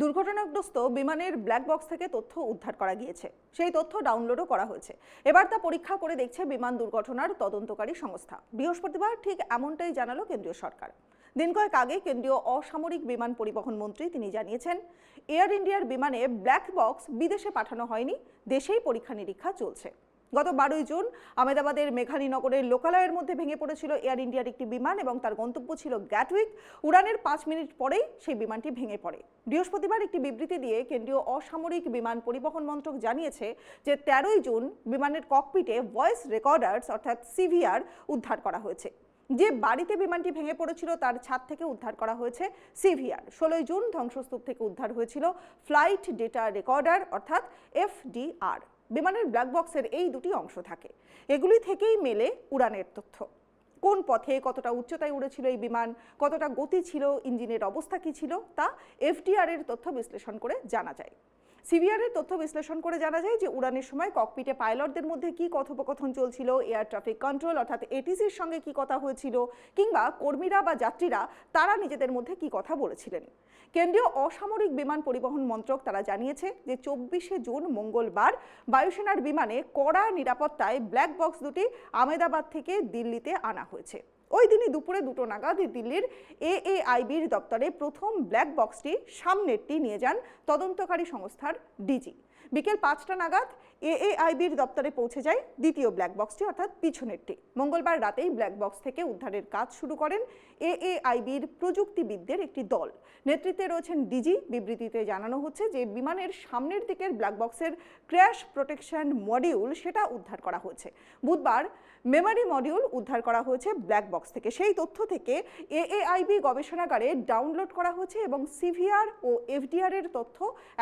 দুর্ঘটনাগ্রস্ত বিমানের black box থেকে তথ্য উদ্ধার করা গিয়েছে। সেই তথ্য ডাউনলোডও করা হয়েছে। এবার তা পরীক্ষা করে দেখছে বিমান দুর্ঘটনার তদন্তকারী সংস্থা। বৃহস্পতিবার ঠিক এমনটাই জানালো কেন্দ্রীয় সরকার। দিন কয়েক আগে কেন্দ্রীয় অসামরিক বিমান পরিবহন মন্ত্রী তিনি জানিয়েছেন, এয়ার ইন্ডিয়ার বিমানে ব্ল্যাক বক্স বিদেশে পাঠানো হয়নি, দেশেই পরীক্ষা নিরীক্ষা চলছে। গত বারোই জুন আহমেদাবাদের মেঘানীনগরের লোকালয়ের মধ্যে ভেঙে পড়েছিল এয়ার ইন্ডিয়ার একটি বিমান এবং তার গন্তব্য ছিল গ্যাটউইক। উড়ানের পাঁচ মিনিট পরেই সেই বিমানটি ভেঙে পড়ে। বৃহস্পতিবার একটি বিবৃতি দিয়ে কেন্দ্রীয় অসামরিক বিমান পরিবহন মন্ত্রক জানিয়েছে যে তেরোই জুন বিমানের ককপিটে ভয়েস রেকর্ডার্স অর্থাৎ সিভিআর উদ্ধার করা হয়েছে। যে বাড়িতে বিমানটি ভেঙে পড়েছিল তার ছাদ থেকে উদ্ধার করা হয়েছে সিভিআর। ষোলোই জুন ধ্বংসস্তূপ থেকে উদ্ধার হয়েছিল ফ্লাইট ডেটা রেকর্ডার অর্থাৎ এফডিআর। বিমানের ব্ল্যাক বক্সের এই দুটি অংশ থাকে। এগুলি থেকেই মেলে উড়ানের তথ্য। কোন পথে কতটা উচ্চতায় উড়েছিল এই বিমান, কতটা গতি ছিল, ইঞ্জিনের অবস্থা কী ছিল, তা এফডিআর এর তথ্য বিশ্লেষণ করে জানা যায়। সিভিআর এর তথ্য বিশ্লেষণ করে জানা যায় যে উড়ানের সময় ককপিটে পাইলটদের মধ্যে কি কথোপকথন চলছিল এয়ার ট্রাফিক কন্ট্রোল অর্থাৎ এটিসির সঙ্গে কি কথা হয়েছিল কিংবা কর্মীরা বা যাত্রীরা তারা নিজেদের মধ্যে কি কথা বলেছিলেন। কেন্দ্রীয় অসামরিক বিমান পরিবহন মন্ত্রক তারা জানিয়েছে যে চব্বিশে জুন মঙ্গলবার বায়ুসেনার বিমানে কড়া নিরাপত্তায় ব্ল্যাক বক্স দুটি আমেদাবাদ থেকে দিল্লিতে আনা হয়েছে। ওই দিনই দুপুরে দুটো নাগাদ দিল্লির এএআইবির দপ্তরে প্রথম ব্ল্যাক বক্সটি সামনেরটি নিয়ে যান তদন্তকারী সংস্থার ডিজি। বিকেল পাঁচটা নাগাদ এএআইবির দপ্তরে পৌঁছে যায় দ্বিতীয় ব্ল্যাক বক্সটি অর্থাৎ পিছনেরটি। মঙ্গলবার রাতেই ব্ল্যাক বক্স থেকে উদ্ধারের কাজ শুরু করেন এএআইবির প্রযুক্তিবিদদের একটি দল। নেতৃত্বে রয়েছেন ডিজি। বিবৃতিতে জানানো হচ্ছে যে বিমানের সামনের দিকের ব্ল্যাক বক্সের ক্র্যাশ প্রোটেকশন মডিউল সেটা উদ্ধার করা হয়েছে। বুধবার মেমরি মডিউল উদ্ধার করা হয়েছে ব্ল্যাক বক্স থেকে। সেই তথ্য থেকে এএআইবি গবেষণাগারে ডাউনলোড করা হয়েছে এবং সিভিআর ও এফডিআর এর তথ্য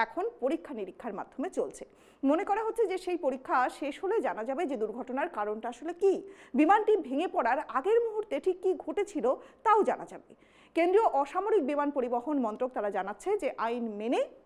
এখন পরীক্ষা নিরীক্ষার মাধ্যমে চলছে। মনে করা হচ্ছে যে সেই পরীক্ষা শেষ হলে জানা যাবে যে দুর্ঘটনার কারণটা আসলে কি। বিমানটি ভেঙে পড়ার আগের মুহূর্তে ঠিক কি ঘটেছিল তাও জানা যাবে। কেন্দ্রীয় অসামরিক বিমান পরিবহন মন্ত্রক তারা জানাচ্ছে যে আইন মেনে